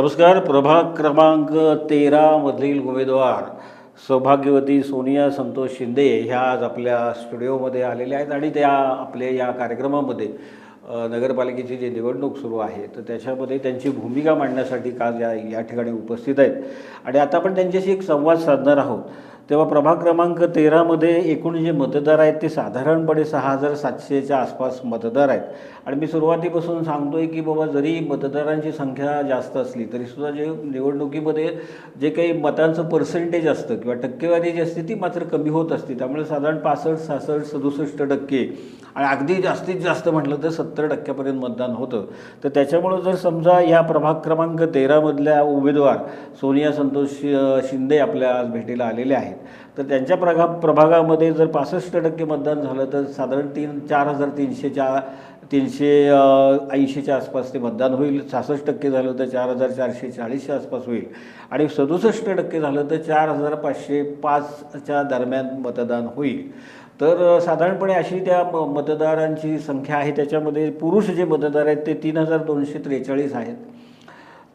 नमस्कार प्रभाग क्रमांक तेरामधील उमेदवार सौभाग्यवती सोनिया संतोष शिंदे ह्या आज आपल्या स्टुडिओमध्ये आलेल्या आहेत आणि त्या आपल्या या कार्यक्रमामध्ये नगरपालिकेची जी निवडणूक सुरू आहे तर त्याच्यामध्ये त्यांची भूमिका मांडण्यासाठी काल या या ठिकाणी उपस्थित आहेत. आणि आता आपण त्यांच्याशी एक संवाद साधणार आहोत. तेव्हा प्रभाग क्रमांक तेरामध्ये एकूण जे मतदार आहेत ते साधारणपणे सहा हजार सातशेच्या आसपास मतदार आहेत. आणि मी सुरुवातीपासून सांगतोय की बाबा जरी मतदारांची संख्या जास्त असली तरीसुद्धा जे निवडणुकीमध्ये जे काही मतांचं पर्सेंटेज असतं किंवा टक्केवारी जी असते ती मात्र कमी होत असते. त्यामुळे साधारण पासष्ट सहासष्ट सदुसष्ट टक्के आणि अगदी जास्तीत जास्त म्हटलं तर सत्तर टक्क्यापर्यंत मतदान होतं. तर त्याच्यामुळं जर समजा या प्रभाग क्रमांक तेरामधल्या उमेदवार सोनिया संतोष शिंदे आपल्या आज भेटीला आलेल्या आहेत तर त्यांच्या प्रभा प्रभागामध्ये जर पासष्ट टक्के मतदान झालं तर साधारण तीन चार हजार तीनशेच्या तीनशे ऐंशीच्या आसपास ते मतदान होईल. सहासष्ट टक्के झालं तर चार हजार चारशे चाळीसच्या आसपास होईल. आणि सदुसष्ट टक्के झालं तर चार हजार पाचशे पाचच्या दरम्यान मतदान होईल. तर साधारणपणे अशी त्या म मतदारांची संख्या आहे. त्याच्यामध्ये पुरुष जे मतदार आहेत ते तीन हजार दोनशे त्रेचाळीस आहेत.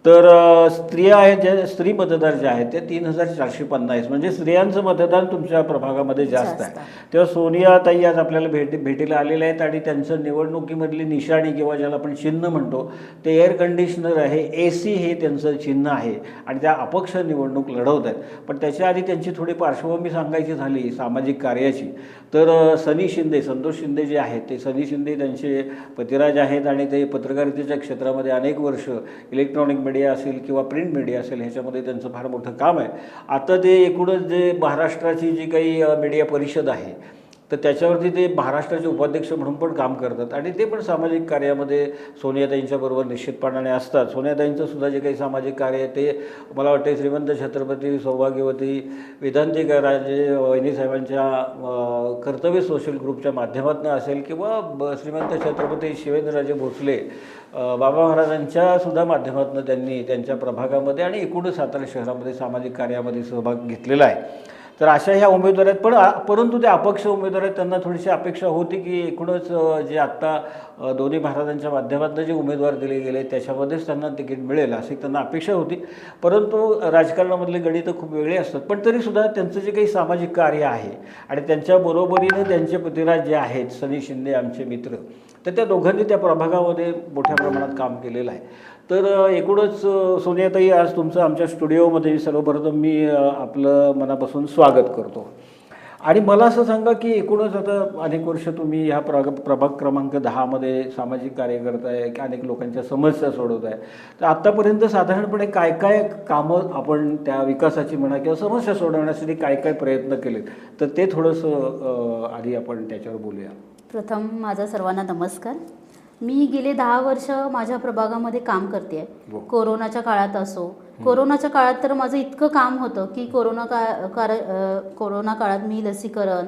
तर स्त्रिया आहेत ज्या स्त्री मतदार जे आहेत ते तीन हजार चारशे पन्नास. म्हणजे स्त्रियांचं मतदान तुमच्या प्रभागामध्ये जास्त आहे. तेव्हा सोनिया ताई आज आपल्याला भेट भेटीला आलेल्या आहेत आणि त्यांचं निवडणुकीमधली निशाणी किंवा ज्याला आपण चिन्ह म्हणतो ते एअर कंडिशनर आहे ए सी हे त्यांचं चिन्ह आहे आणि त्या अपक्ष निवडणूक लढवत आहेत. पण त्याच्या आधी त्यांची थोडी पार्श्वभूमी सांगायची झाली सामाजिक कार्याची. तर सनी शिंदे संतोष शिंदे जे आहेत ते सनी शिंदे त्यांचे पतिराज आहेत आणि ते पत्रकारितेच्या क्षेत्रामध्ये अनेक वर्ष इलेक्ट्रॉनिक मीडिया असेल किंवा प्रिंट मीडिया असेल ह्याच्यामध्ये त्यांचं फार मोठं काम आहे. आता ते एकूणच जे महाराष्ट्राची जी काही मीडिया परिषद आहे तर त्याच्यावरती ते महाराष्ट्राचे उपाध्यक्ष म्हणून पण काम करतात. आणि ते पण सामाजिक कार्यामध्ये सोनियाताईंच्याबरोबर निश्चितपणाने असतात. सोनियाताईंचं सुद्धा जे काही सामाजिक कार्य आहे ते मला वाटते श्रीमंत छत्रपती सौभाग्यवती वेदांतिक राजे वहिनीसाहेबांच्या कर्तव्य सोशल ग्रुपच्या माध्यमातून असेल किंवा ब- श्रीमंत छत्रपती शिवेंद्रराजे भोसले बाबा महाराजांच्या सुद्धा माध्यमातून त्यांनी त्यांच्या प्रभागामध्ये आणि एकूणच सातारा शहरामध्ये सामाजिक कार्यामध्ये सहभाग घेतलेला आहे. तर अशा ह्या उमेदवार आहेत. पण परंतु ते अपक्ष उमेदवार आहेत. त्यांना थोडीशी अपेक्षा होती की एकूणच जे आत्ता दोन्ही महाराजांच्या माध्यमातून जे उमेदवार दिले गेले त्याच्यामध्येच त्यांना तिकीट मिळेल अशी त्यांना अपेक्षा होती. परंतु राजकारणामधले गणितं खूप वेगळे असतात. पण तरीसुद्धा त्यांचं जे काही सामाजिक कार्य आहे आणि त्यांच्या बरोबरीने त्यांचे पतिराज जे आहेत सनी शिंदे आमचे मित्र तर त्या दोघांनी त्या प्रभागामध्ये मोठ्या प्रमाणात काम केलेलं आहे. तर एकूणच सोनियाताई आज तुमचं आमच्या स्टुडिओमध्ये सर्वप्रथम मी आपलं मनापासून स्वागत करतो. आणि मला असं सांगा की एकूणच आता अनेक वर्ष तुम्ही ह्या प्रग प्रभाग क्रमांक दहामध्ये सामाजिक कार्य करताय की अनेक लोकांच्या समस्या सोडवत आहे. तर आत्तापर्यंत साधारणपणे काय काय कामं आपण त्या विकासाची म्हणा किंवा समस्या सोडवण्यासाठी काय काय प्रयत्न केलेत? तर ते थोडंसं आधी आपण त्याच्यावर बोलूया. प्रथम माझा सर्वांना नमस्कार. मी गेले दहा वर्ष माझ्या प्रभागामध्ये काम करते हो. कोरोनाच्या काळात असो कोरोनाच्या काळात तर माझं इतकं काम होतं की कोरोना का कोरोना काळात मी लसीकरण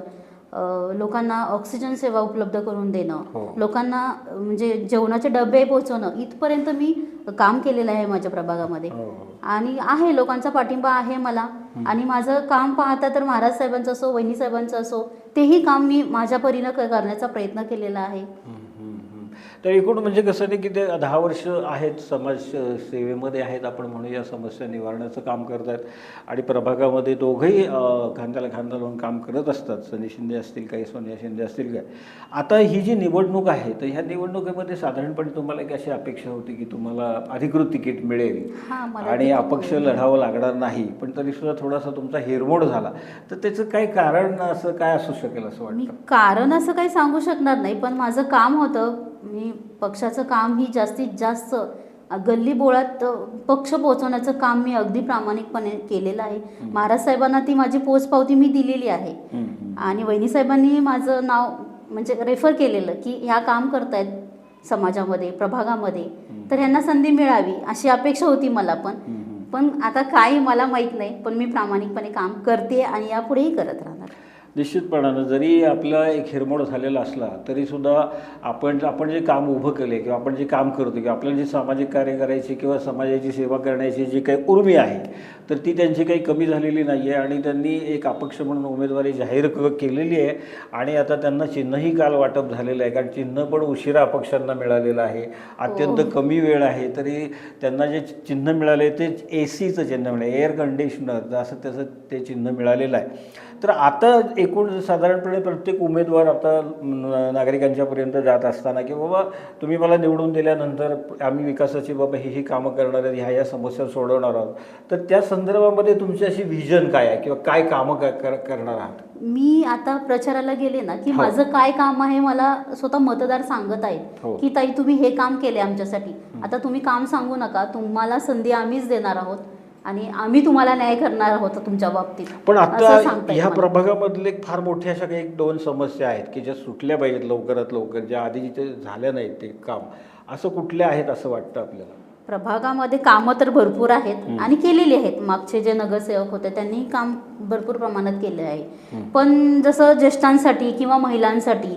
लोकांना ऑक्सिजन सेवा उपलब्ध करून हो. देणं लोकांना अ, म्हणजे जेवणाचे डबे पोहोचवणं इथपर्यंत मी काम केलेलं आहे माझ्या प्रभागामध्ये हो. आणि आहे लोकांचा पाठिंबा आहे मला आणि माझं काम पाहता तर महाराज साहेबांचं असो वहिनी साहेबांचं असो तेही काम मी माझ्या परीनं करण्याचा प्रयत्न केलेला आहे. तर एकूण म्हणजे कसं नाही की ते दहा वर्ष आहेत समाज सेवेमध्ये आहेत आपण म्हणूया समस्या निवारण्याचं काम करतात आणि प्रभागामध्ये दोघंही खांद्याला खांदा लावून काम करत असतात. सनी शिंदे असतील काही सोनिया शिंदे असतील काय. आता ही जी निवडणूक आहे तर ह्या निवडणुकीमध्ये साधारणपणे तुम्हाला एक अशी अपेक्षा होती की तुम्हाला अधिकृत तिकीट मिळेल. हा आणि अपक्ष लढावं लागणार नाही. पण तरीसुद्धा थोडासा तुमचा हेरमोड झाला. तर त्याचं काही कारण असं काय असू शकेल असं वाटतं? कारण असं काही सांगू शकणार नाही पण माझं काम होतं मी पक्षाचं काम ही जास्तीत जास्त गल्ली बोळात अ, पक्ष पोहोचवण्याचं काम मी अगदी प्रामाणिकपणे केलेलं आहे. महाराज साहेबांना ती माझी पोचपावती मी दिलेली आहे. आणि वहिनी साहेबांनी माझं नाव म्हणजे रेफर केलेलं की ह्या काम करतायत समाजामध्ये प्रभागामध्ये. तर ह्यांना संधी मिळावी अशी अपेक्षा होती मला पण. पण आता काही मला माहीत नाही. पण मी प्रामाणिकपणे काम करते आणि यापुढेही करत राहणार. निश्चितपणानं जरी आपला एक हिरमोड झालेला असला तरीसुद्धा आपण आपण जे काम उभं केले किंवा आपण जे काम करतो किंवा आपल्याला जे सामाजिक कार्य करायचे किंवा समाजाची सेवा करण्याची जी काही उर्मी आहे तर ती त्यांची काही कमी झालेली नाही आहे आणि त्यांनी एक अपक्ष म्हणून उमेदवारी जाहीर क केलेली आहे आणि आता त्यांना चिन्हही काल वाटप झालेलं आहे. कारण चिन्ह पण उशिरा अपक्षांना मिळालेलं आहे. अत्यंत कमी वेळ आहे. तरी त्यांना जे चिन्ह मिळाले ते ए सीचं चिन्ह मिळालं एअर कंडिशनर असं त्याचं ते चिन्ह मिळालेलं आहे. तर आता एकूण साधारणपणे प्रत्येक उमेदवार आता नागरिकांच्यापर्यंत जात असताना की बाबा तुम्ही मला निवडून दिल्यानंतर आम्ही विकासाची बाबा ही ही कामं करणार आहेत ह्या ह्या समस्या सोडवणार आहोत. तर त्या संदर्भामध्ये तुमची अशी व्हिजन काय आहे किंवा काय कामं करणार आहात? मी आता प्रचाराला गेले ना की हो. माझं काय काम आहे मला स्वतः मतदार सांगत हो. आहेत की ताई तुम्ही हे काम केले आमच्यासाठी. आता तुम्ही काम सांगू नका तुम्हाला संधी आम्हीच देणार आहोत. आणि आम्ही तुम्हाला न्याय करणार आहोत तुमच्या बाबतीत. पण आता ह्या. प्रभागामधले फार मोठ्या अशा काही एक दोन समस्या आहेत की ज्या सुटल्या पाहिजेत लवकरात लवकर ज्या आधी जिथे झाल्या नाहीत ते काम. असं कुठल्या आहेत असं वाटतं आपल्याला? प्रभागामध्ये कामं तर भरपूर आहेत आणि केलेली आहेत. मागचे जे नगरसेवक होते त्यांनी काम भरपूर प्रमाणात केले आहे. पण जसं ज्येष्ठांसाठी किंवा महिलांसाठी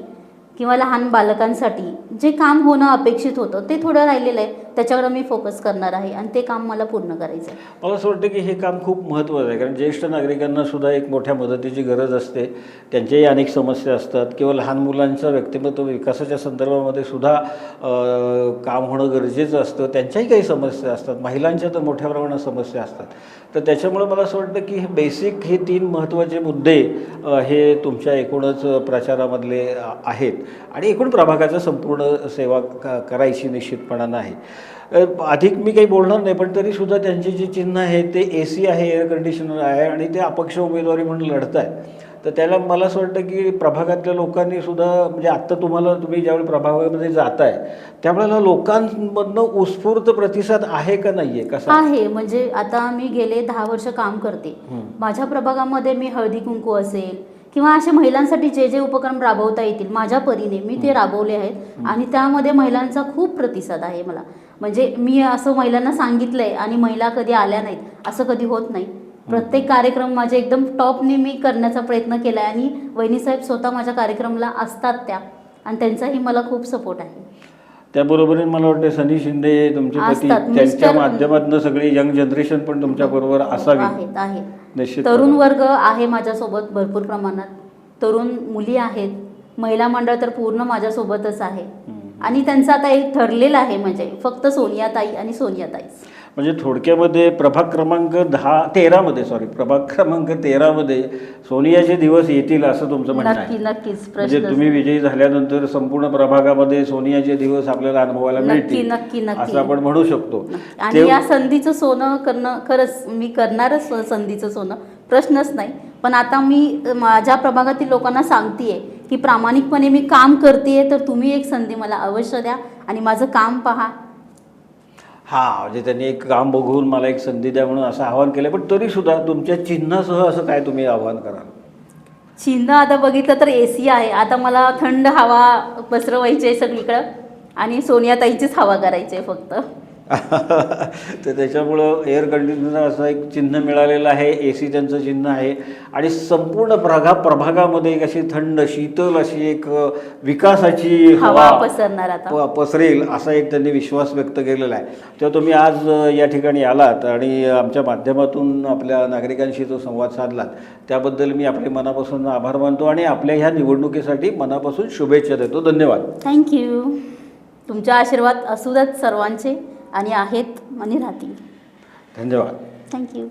किंवा लहान बालकांसाठी जे काम होणं अपेक्षित होतं ते थोडं राहिलेलं आहे. त्याच्यावर मी फोकस करणार आहे आणि ते काम मला पूर्ण करायचं आहे मला असं वाटतं की हे काम खूप महत्त्वाचं आहे. कारण ज्येष्ठ नागरिकांना सुद्धा एक मोठ्या मदतीची गरज असते. त्यांच्याही अनेक समस्या असतात. किंवा लहान मुलांचं व्यक्तिमत्व विकासाच्या संदर्भामध्ये सुद्धा काम होणं गरजेचं असतं. त्यांच्याही काही समस्या असतात. महिलांच्या तर मोठ्या प्रमाणात समस्या असतात. तर त्याच्यामुळे मला असं वाटतं की हे बेसिक हे तीन महत्त्वाचे मुद्दे हे तुमच्या एकूणच प्रचारामधले आहेत. आणि एकूण प्रभागाचं संपूर्ण सेवा क करायची निश्चितपणानं आहे अधिक मी काही बोलणार नाही पण तरीसुद्धा त्यांचे जे चिन्ह आहे ते ए सी आहे एअर कंडिशनर आहे आणि ते अपक्ष उमेदवारी म्हणून लढत आहे तर त्याला मला असं वाटतं की प्रभागातल्या लोकांनी सुद्धा म्हणजे आत्ता तुम्हाला तुम्ही ज्यावेळी प्रभागामध्ये जाताय त्यावेळेला लोकांमधनं उत्स्फूर्त प्रतिसाद आहे का नाही आहे कसा? आहे. म्हणजे आता मी गेले दहा वर्ष काम करते. माझ्या प्रभागामध्ये मी हळदी कुंकू असेल किंवा अशा महिलांसाठी जे जे उपक्रम राबवता येतील माझ्या परीने मी ते राबवले आहेत आणि त्यामध्ये महिलांचा खूप प्रतिसाद आहे मला. म्हणजे मी असं महिलांना सांगितलंय आणि महिला कधी आल्या नाहीत असं कधी होत नाही. प्रत्येक कार्यक्रम माझे एकदम टॉपने मी करण्याचा प्रयत्न केला आहे आणि वहिनीसाहेब स्वतः माझ्या कार्यक्रमाला असतात त्या आणि त्यांचाही मला खूप सपोर्ट आहे. त्याबरोबरीने मला वाटतं सनी शिंदे तुमचे पती असतात. त्यांच्या मिस्टर माध्यमातून सगळी यंग जनरेशन पण तुमच्या बरोबर असावी. आहेत निश्चित तरुण वर्ग आहे माझ्यासोबत भरपूर प्रमाणात. तरुण मुली आहेत. महिला मंडळ तर पूर्ण माझ्यासोबतच आहे. आणि त्यांचं आता एक ठरलेलं आहे म्हणजे फक्त सोनियाताई आणि सोनियाताईच म्हणजे थोडक्यामध्ये प्रभाग क्रमांक दहा तेरामध्ये सॉरी प्रभाग क्रमांक तेरामध्ये सोनियाचे दिवस येतील असं तुमचं म्हणणं नक्की आहे नक्कीच. म्हणजे प्रश्न तुम्ही विजयी झाल्यानंतर संपूर्ण प्रभागामध्ये सोनियाचे दिवस आपल्याला अनुभवायला नक्की, मिळतील नक्की, नक्की. असं आपण म्हणू शकतो. आणि या संधीचं सोनं करणं खरंच मी करणारच संधीचं सोनं प्रश्नच नाही. पण आता मी माझ्या प्रभागातील लोकांना सांगतेय की प्रामाणिकपणे मी काम करते तर तुम्ही एक संधी मला अवश्य द्या आणि माझं काम पहा. हा म्हणजे त्यांनी एक काम बघून मला एक संधी द्या म्हणून असं आवाहन केलं पण तरी सुद्धा तुमच्या चिन्हासह असं काय तुम्ही आवाहन कराल? चिन्ह आता बघितलं तर ए सी आहे. आता मला थंड हवा पसरवायची आहे सगळीकडं आणि सोनियाताईचीच हवा करायची आहे फक्त. तर त्याच्यामुळं एअर कंडिशनर असं एक चिन्ह मिळालेलं आहे ए सी त्यांचं चिन्ह आहे. आणि संपूर्ण प्रभा प्रभागामध्ये एक अशी थंड शीतल अशी एक विकासाची हवा पसरणार आता. पसरेल असा एक त्यांनी विश्वास व्यक्त केलेला आहे. तेव्हा तुम्ही आज या ठिकाणी आलात आणि आमच्या माध्यमातून आपल्या नागरिकांशी जो संवाद साधलात. त्याबद्दल मी आपले मनापासून आभार मानतो आणि आपल्या ह्या निवडणुकीसाठी मनापासून शुभेच्छा देतो. धन्यवाद. थँक्यू तुमचे आशीर्वाद असू द्यात सर्वांचे. आणि आहेत आणि राहतील. धन्यवाद. थँक्यू